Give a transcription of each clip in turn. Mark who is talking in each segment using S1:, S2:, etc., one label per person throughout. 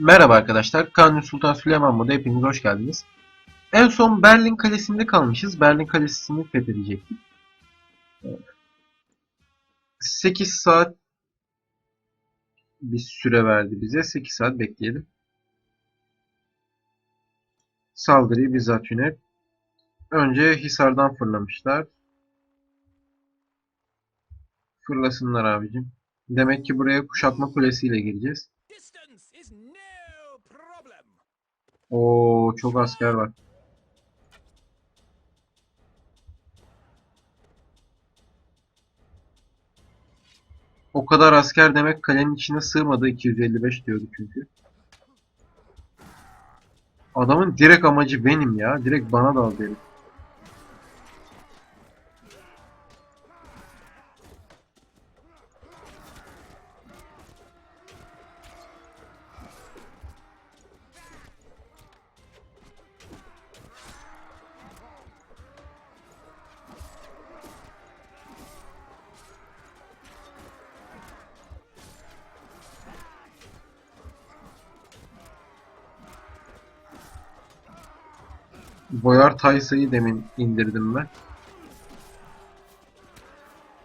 S1: Merhaba arkadaşlar. Kanuni Sultan Süleyman Moda hepiniz hoş geldiniz. En son Berlin Kalesi'nde kalmışız. Berlin Kalesi'ni fethedecektik. 8 saat bir süre verdi bize. 8 saat bekleyelim. Saldırıyı bizzat yönet. Önce Hisar'dan fırlamışlar. Fırlasınlar abicim. Demek ki buraya kuşatma kulesiyle gireceğiz. Oo çok asker var. O kadar asker demek kalenin içine sığmadı 255 diyordu çünkü. Adamın direkt amacı benim ya. Direkt bana daldı herif. Boyar Taysa'yı demin indirdim ben.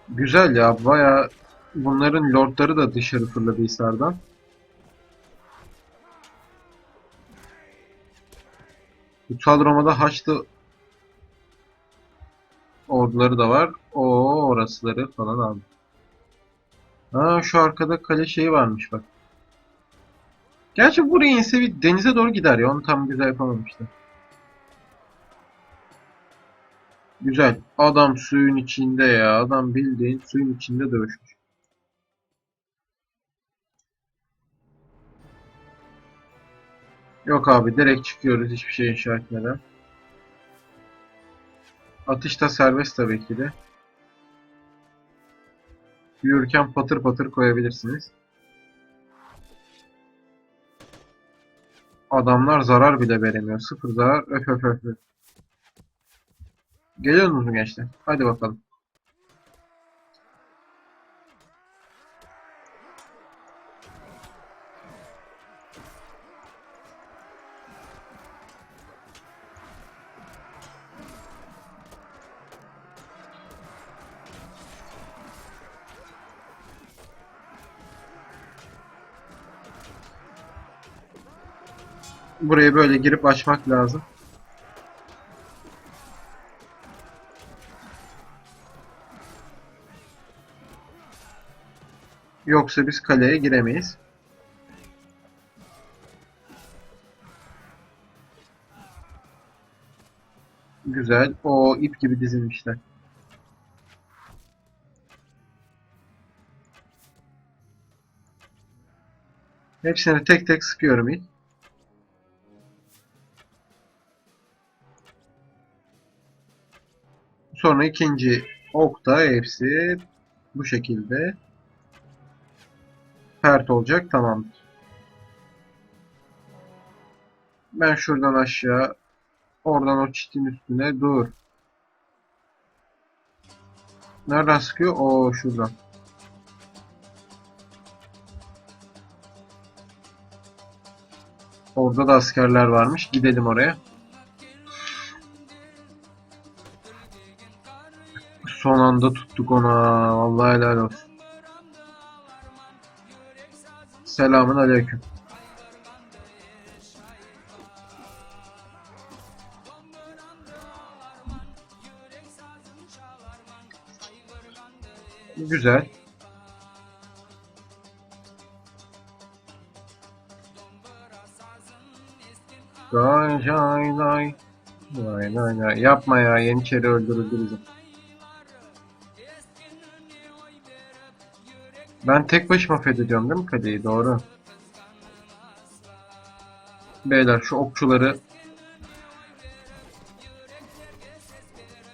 S1: Güzel ya baya bunların lordları da dışarı fırladı Hisar'dan. Kutsal Roma'da Haçlı orduları da var. O orasıları falan aldı. Ha şu arkada kale şeyi varmış bak. Gerçi buraya inse bir denize doğru gider ya. Onu tam güzel yapamamışlar. Güzel. Adam suyun içinde ya. Adam bildiğin suyun içinde dövüşmüş. Yok abi direkt çıkıyoruz hiçbir şey inşa etmeden. Atış da serbest tabii ki de. Yürürken patır patır koyabilirsiniz. Adamlar zarar bile veremiyor. Sıfır zarar. Öf öf öf. öf. Geliyor musunuz gençler? Hadi bakalım. Burayı böyle girip açmak lazım. Yoksa biz kaleye giremeyiz. Güzel. O ip gibi dizilmişler. Hepsini tek tek sıkıyorum ilk. Sonra ikinci okta hepsi bu şekilde pert olacak. Tamamdır. Ben şuradan aşağı oradan o çitin üstüne dur. Nereden sıkıyor? O şuradan. Orada da askerler varmış. Gidelim oraya. Son anda tuttuk ona. Vallahi helal olsun. Selamun aleyküm. Güzel. Day day day. Day day day. Yapma ya Yeniçeri öldürüldü bizim. Ben tek başıma fethediyorum değil mi kaleyi? Doğru. Beyler şu okçuları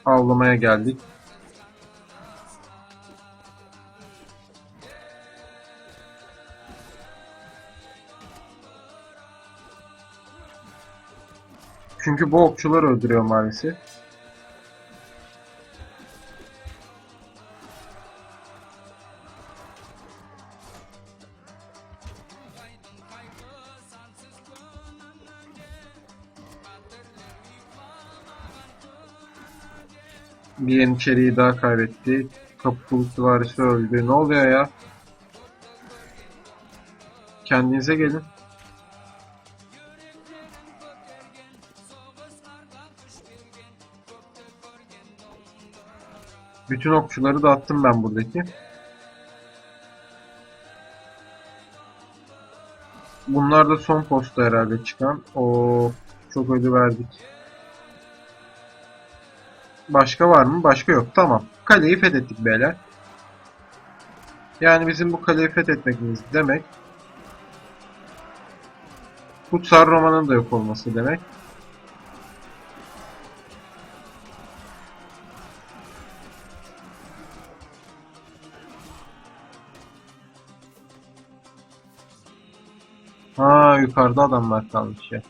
S1: avlamaya geldik. Çünkü bu okçular öldürüyor maalesef. Bir Yeniçeri'yi daha kaybetti. Kapı kulusu varisi öldü. Ne oluyor ya? Kendinize gelin. Bütün okçuları da attım ben buradaki. Bunlar da son posta herhalde çıkan. O çok ödü verdik. Başka var mı? Başka yok. Tamam. Kaleyi fethettik beyler. Yani bizim bu kaleyi fethetmemiz demek Kutsal Roma'nın da yok olması demek. Ha yukarıda adamlar kalmış ya.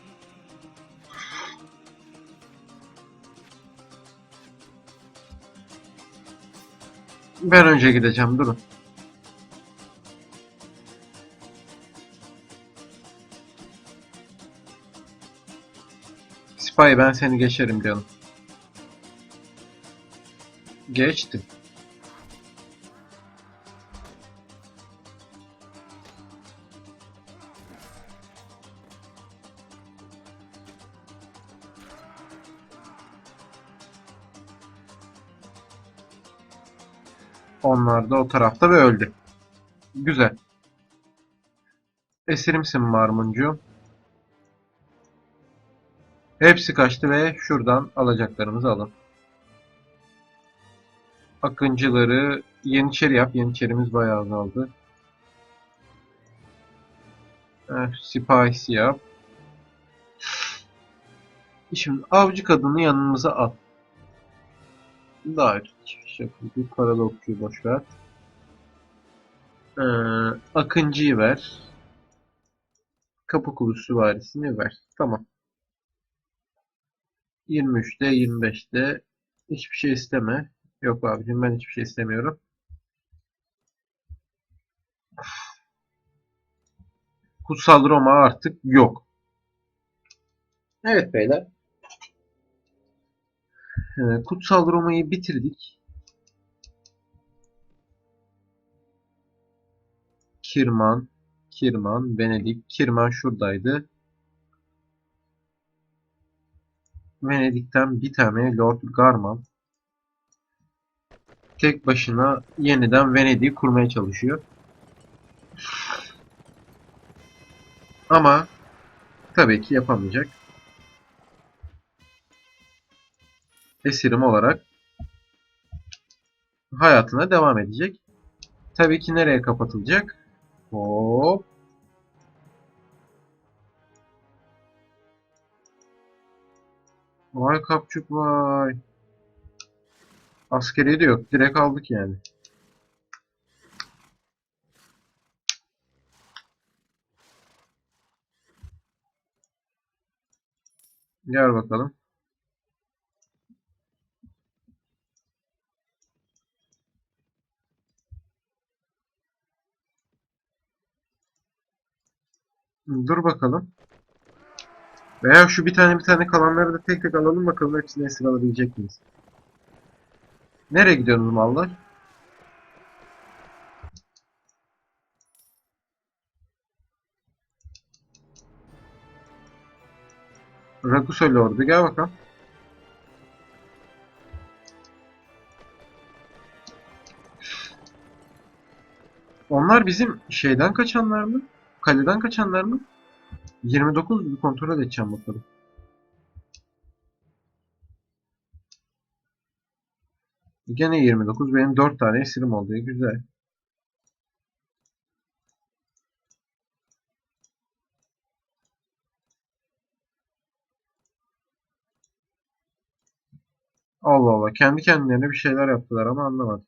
S1: Ben önce gideceğim durun. Spy ben seni geçerim canım. Geçtim. Onlar da o tarafta ve öldü. Güzel. Esirimsin Marmuncu. Hepsi kaçtı ve şuradan alacaklarımızı alın. Akıncıları Yeniçeri yap. Yeniçerimiz bayağı azaldı. Eh, Sipahisi yap. Şimdi avcı kadını yanımıza al. Daha şekilde paralı okçuyu boş ver. Ee, Akıncı'yı ver. Kapı kulusu varisini ver. Tamam. 23'te 25'te hiçbir şey isteme. Yok abicim ben hiçbir şey istemiyorum. Kutsal Roma artık yok. Evet beyler. Ee, Kutsal Roma'yı bitirdik. Kirman, Kirman, Venedik. Kirman şuradaydı. Venedik'ten bir tane Lord Garman tek başına yeniden Venedik'i kurmaya çalışıyor. Ama tabii ki yapamayacak. Esirim olarak hayatına devam edecek. Tabii ki nereye kapatılacak? Hop. Vay kapçuk vay. Askeri de yok. Direkt aldık yani. Gel bakalım. Dur bakalım. Veya şu bir tane bir tane kalanları da tek tek alalım bakalım hepsini esir alabilecek miyiz? Nereye gidiyorsunuz mallar? Rakusa Lord'u gel bakalım. Onlar bizim şeyden kaçanlar mı? Kaleden kaçanlar mı? 29 bir kontrol edeceğim bakalım. Gene 29. Benim 4 tane esirim oldu. Güzel. Allah Allah. Kendi kendilerine bir şeyler yaptılar ama anlamadım.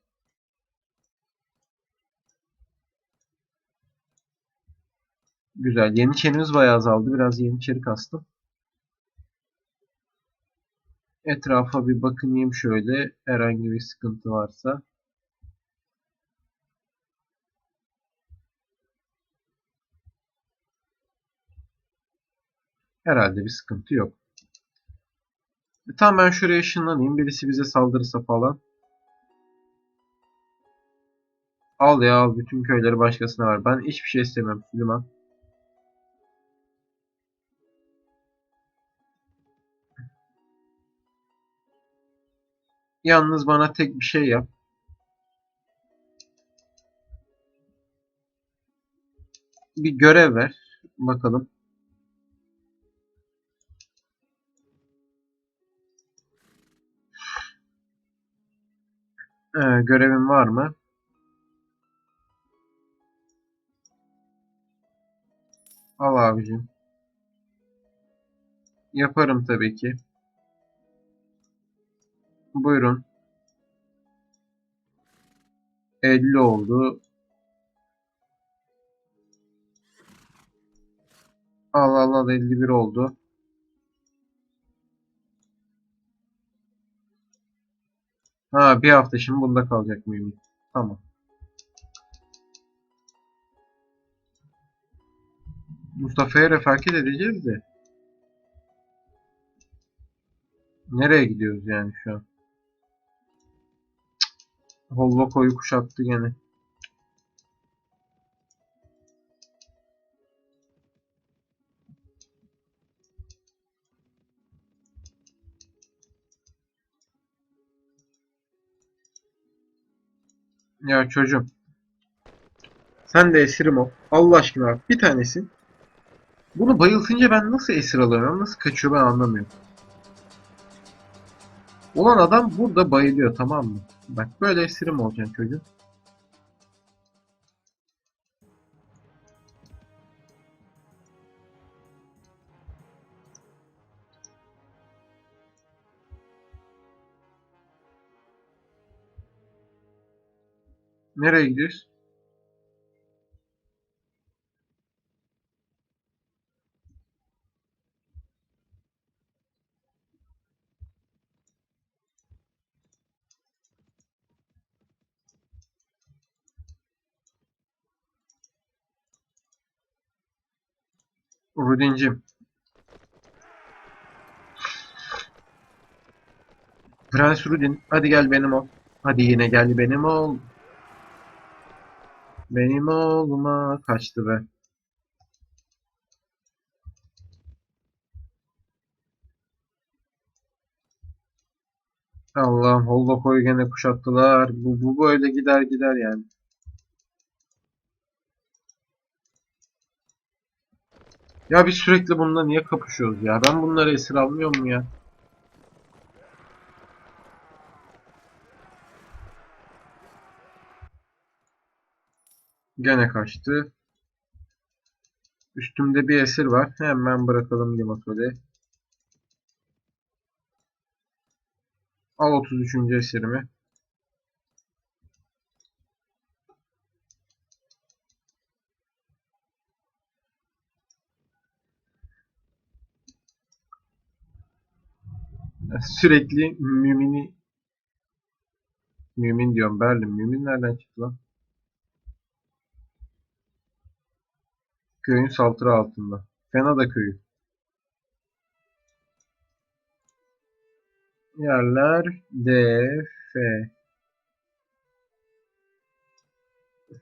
S1: Güzel. Yeniçerimiz bayağı azaldı. Biraz Yeniçeri kastım. Etrafa bir bakınayım şöyle. Herhangi bir sıkıntı varsa. Herhalde bir sıkıntı yok. E, tamam ben şuraya ışınlanayım. Birisi bize saldırırsa falan. Al ya al. Bütün köyleri başkasına ver. Ben hiçbir şey istemiyorum Süleyman. Yalnız bana tek bir şey yap. Bir görev ver. Bakalım. Ee, görevin var mı? Al abicim. Yaparım tabii ki. Buyurun. 50 oldu. Al al al 51 oldu. Ha bir hafta şimdi bunda kalacak mıyım? Tamam. Mustafa'ya refakat edeceğiz de. Nereye gidiyoruz yani şu an? Cık. Holloko'yu kuşattı gene. Ya çocuğum. Sen de esirim ol. Allah aşkına bir tanesin. Bunu bayıltınca ben nasıl esir alıyorum? Nasıl kaçıyor ben anlamıyorum. Ulan adam burada bayılıyor tamam mı? Bak böyle esirim olacaksın çocuğum. Nereye gidiyoruz? Rudincim. Prens Rudin, hadi gel benim ol. Hadi yine gel benim ol. Benim oğluma kaçtı be. Allah'ım Hollow'u gene kuşattılar. Bu, bu böyle gider gider yani. Ya biz sürekli bununla niye kapışıyoruz ya? Ben bunları esir almıyor mu ya? Gene kaçtı. Üstümde bir esir var. Hemen bırakalım Limatol'e. Al 33. esirimi. Sürekli mümini Mümin diyorum Berlin. Mümin nereden çıktı lan? Köyün saldırı altında. Fenada köyü. Yerler D, F.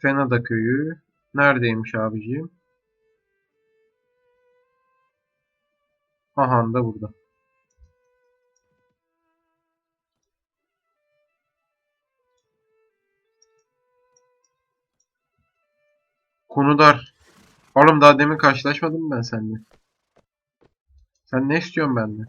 S1: Fenada köyü. Neredeymiş abiciğim? Aha da burada. Konu dar. Oğlum daha demin karşılaşmadım ben seninle? Sen ne istiyorsun benden?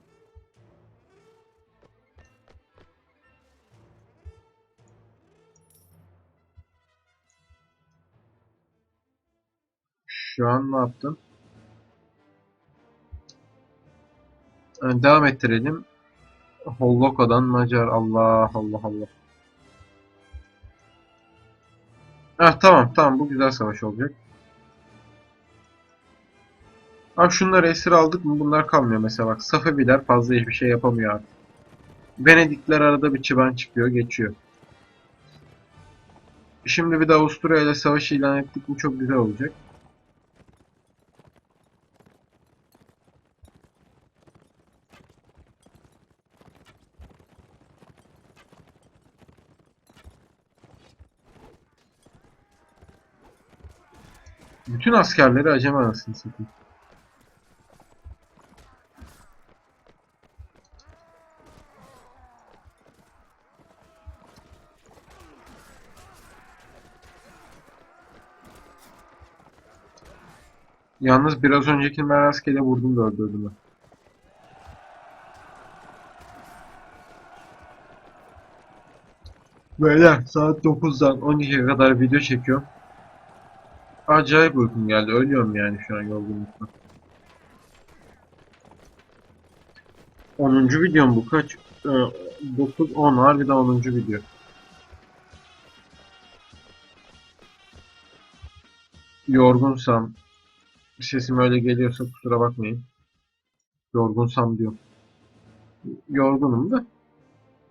S1: Şu an ne yaptım? Ee, devam ettirelim. Holloka'dan Macar. Allah Allah Allah. Ah tamam tamam bu güzel savaş olacak. Abi şunları esir aldık mı bunlar kalmıyor mesela bak Safeviler fazla hiçbir şey yapamıyor artık. Venedikler arada bir çıban çıkıyor geçiyor. Şimdi bir de Avusturya ile savaş ilan ettik mi çok güzel olacak. Bütün askerleri acem anasını satayım. Yalnız biraz önceki ben rastgele vurdum da öldürdüm. ben. Beyler saat 9'dan 12'ye kadar video çekiyorum. Acayip uykum geldi. Ölüyorum yani şu an yorgunluktan. 10. videom bu kaç? Ee, 9 10 harbiden 10. video. Yorgunsam sesim öyle geliyorsa kusura bakmayın. Yorgunsam diyorum. Yorgunum da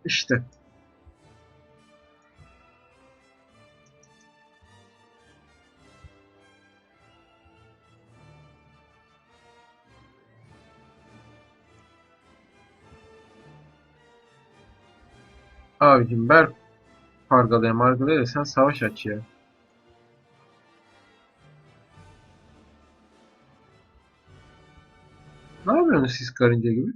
S1: işte. Abicim ver pargalaya margalaya da sen savaş aç ya. Ne yapıyorsunuz siz karınca gibi?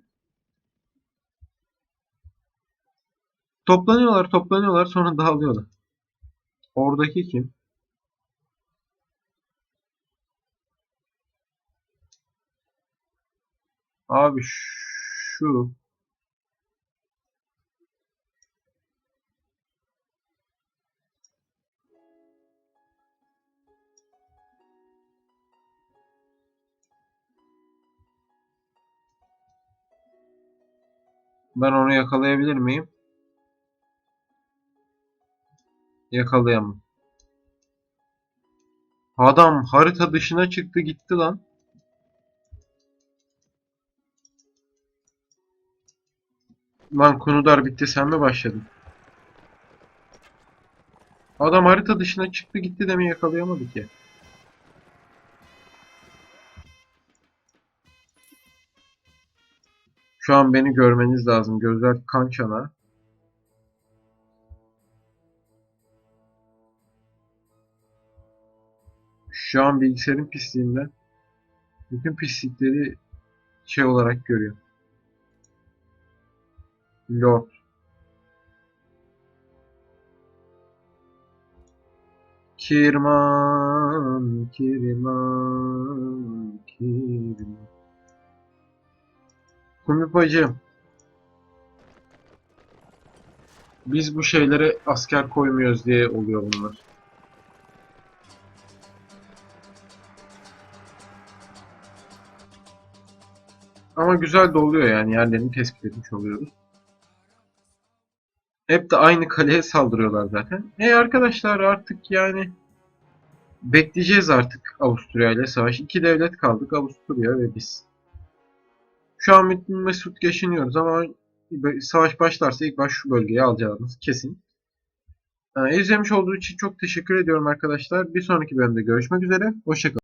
S1: Toplanıyorlar, toplanıyorlar, sonra dağılıyorlar. Oradaki kim? Abi şu Ben onu yakalayabilir miyim? Yakalayamam. Adam harita dışına çıktı gitti lan. Lan Kunudar bitti sen mi başladın? Adam harita dışına çıktı gitti de mi yakalayamadı ki? Şu an beni görmeniz lazım. Gözler kan çanağı. Şu an bilgisayarın pisliğinden bütün pislikleri şey olarak görüyor. Lord. Kirman, Kirman, Kirman. Kumip bacım. Biz bu şeylere asker koymuyoruz diye oluyor bunlar. Ama güzel de oluyor yani yerlerini tespit etmiş oluyoruz. Hep de aynı kaleye saldırıyorlar zaten. E arkadaşlar artık yani bekleyeceğiz artık Avusturya ile savaş. İki devlet kaldık Avusturya ve biz. Şu an Mesut geçiniyoruz ama savaş başlarsa ilk baş şu bölgeyi alacağımız kesin. Ee, izlemiş olduğu için çok teşekkür ediyorum arkadaşlar. Bir sonraki bölümde görüşmek üzere. Hoşçakalın.